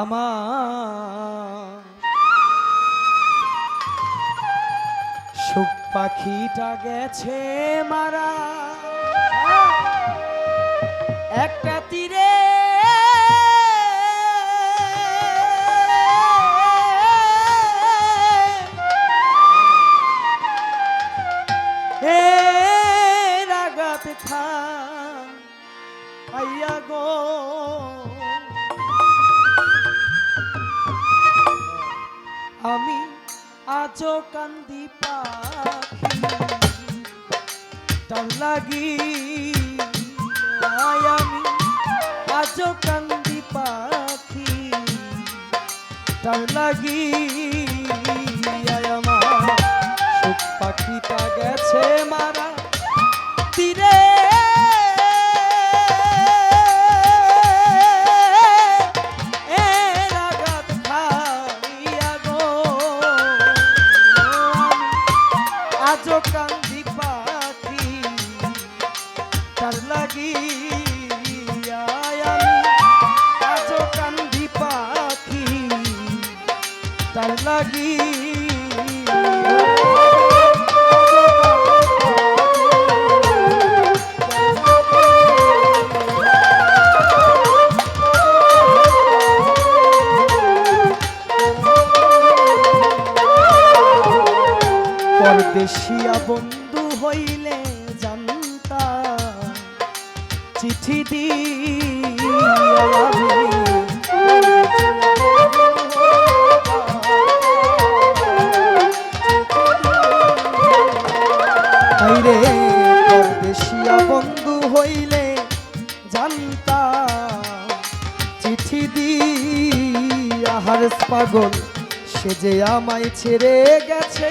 আমার। সুখ পাখিটা গেছে মারা। একটা তীরে। রাগাত খা আইয়া গো। কান্দি পাখি তার লাগি আমি। আজও কান্দি পাখি তার লাগি আমার। সুখ পাখিটা গেছে পরদেশিয়া বন্ধু হইলে জানতা। চিঠি বন্ধু হইলে চিঠি পাগল সে যে আমায় ছেড়ে গেছে।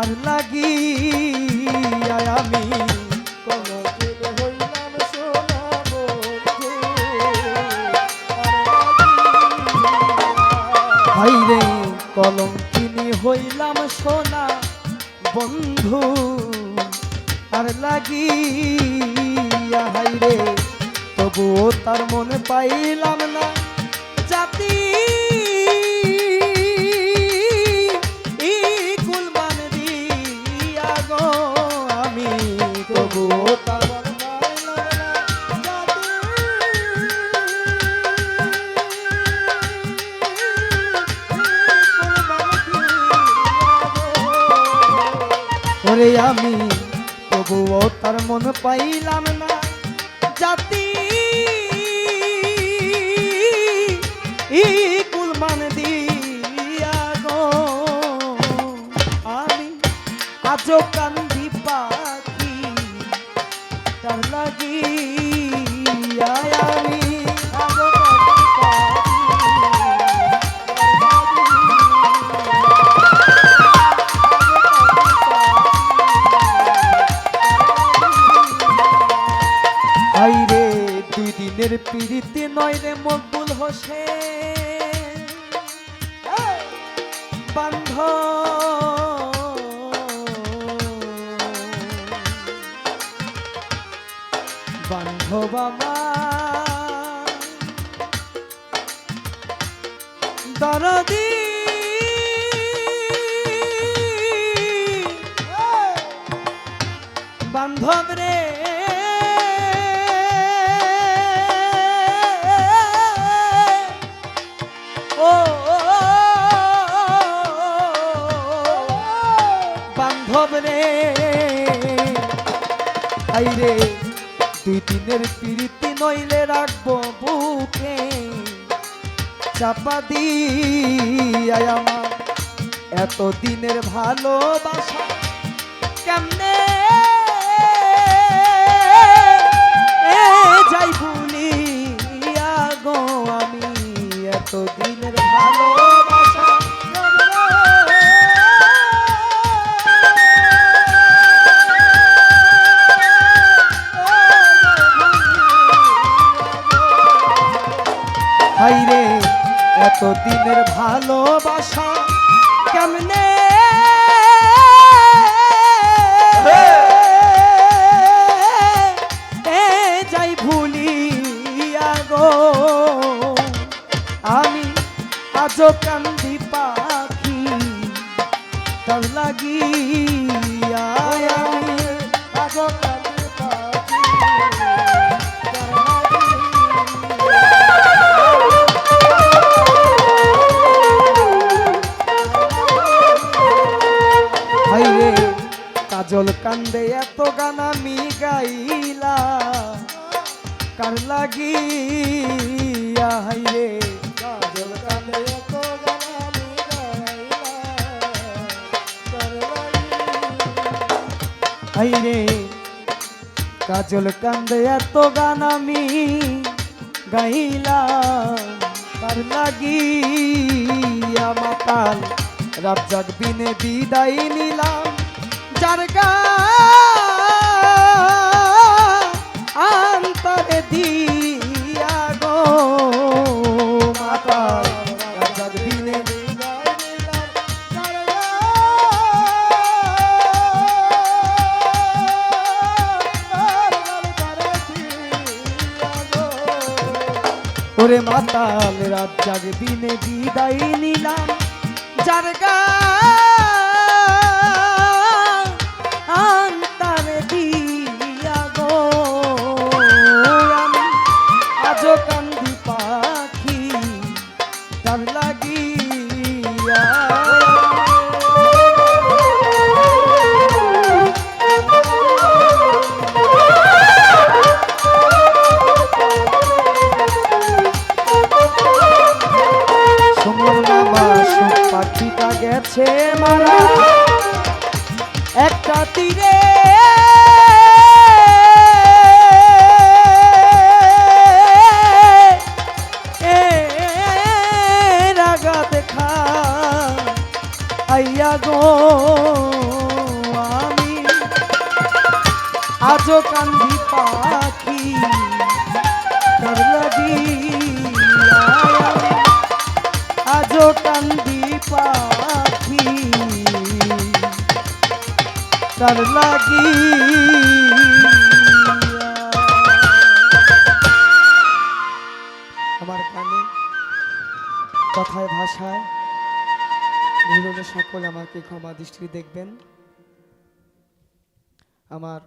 আর লাগি আমি হাইরে কলঙ্কিনী হইলাম সোনা বন্ধু। আর লাগি হাইরে তবুও তার মনে পাইলাম না জাতি। আমি, তবুও তার মন পাইলাম না। জাতি কুলমান দিয়া গো। আমি আজও কান্দি পাখি, তার লাগি হাইরে দুই দিনের পিড়িতে নয় রে মকবুল হোসে বান্ধ বান্ধব আমার দরদি। বান্ধব রে। দুই পিরিতি নইলে রাখব বুকে। চাপা দিয়া আমার এত দিনের ভালোবাসা। কেমনে এ হাইরে এত দিনের ভালোবাসা কেমনে? যাই ভুলিয়া গো আমি কান্দি পাখি তার লাগিয়া কান্দে এত গান আমি গাইলা কার লাগিয়া হাইরে? কাজল কান্দে এত গান আমি গাইলা কার লাগিয়া? হাইরে। কাজল কান্দে এত গান বিদায় নিলাম। যার গা। যার গা ওরে মাতাল রাত জাগবিনে বিদায় নিলাম। যার গা। একটা তীরে। এ রাগা দেখা আইয়া গো আমি আজও কান্দি পাখি। তার লাগি। আমার কানে কথায় ভাষায় ভুলনে সকল আমাকে ক্ষমা দৃষ্টি দেখবেন। আমার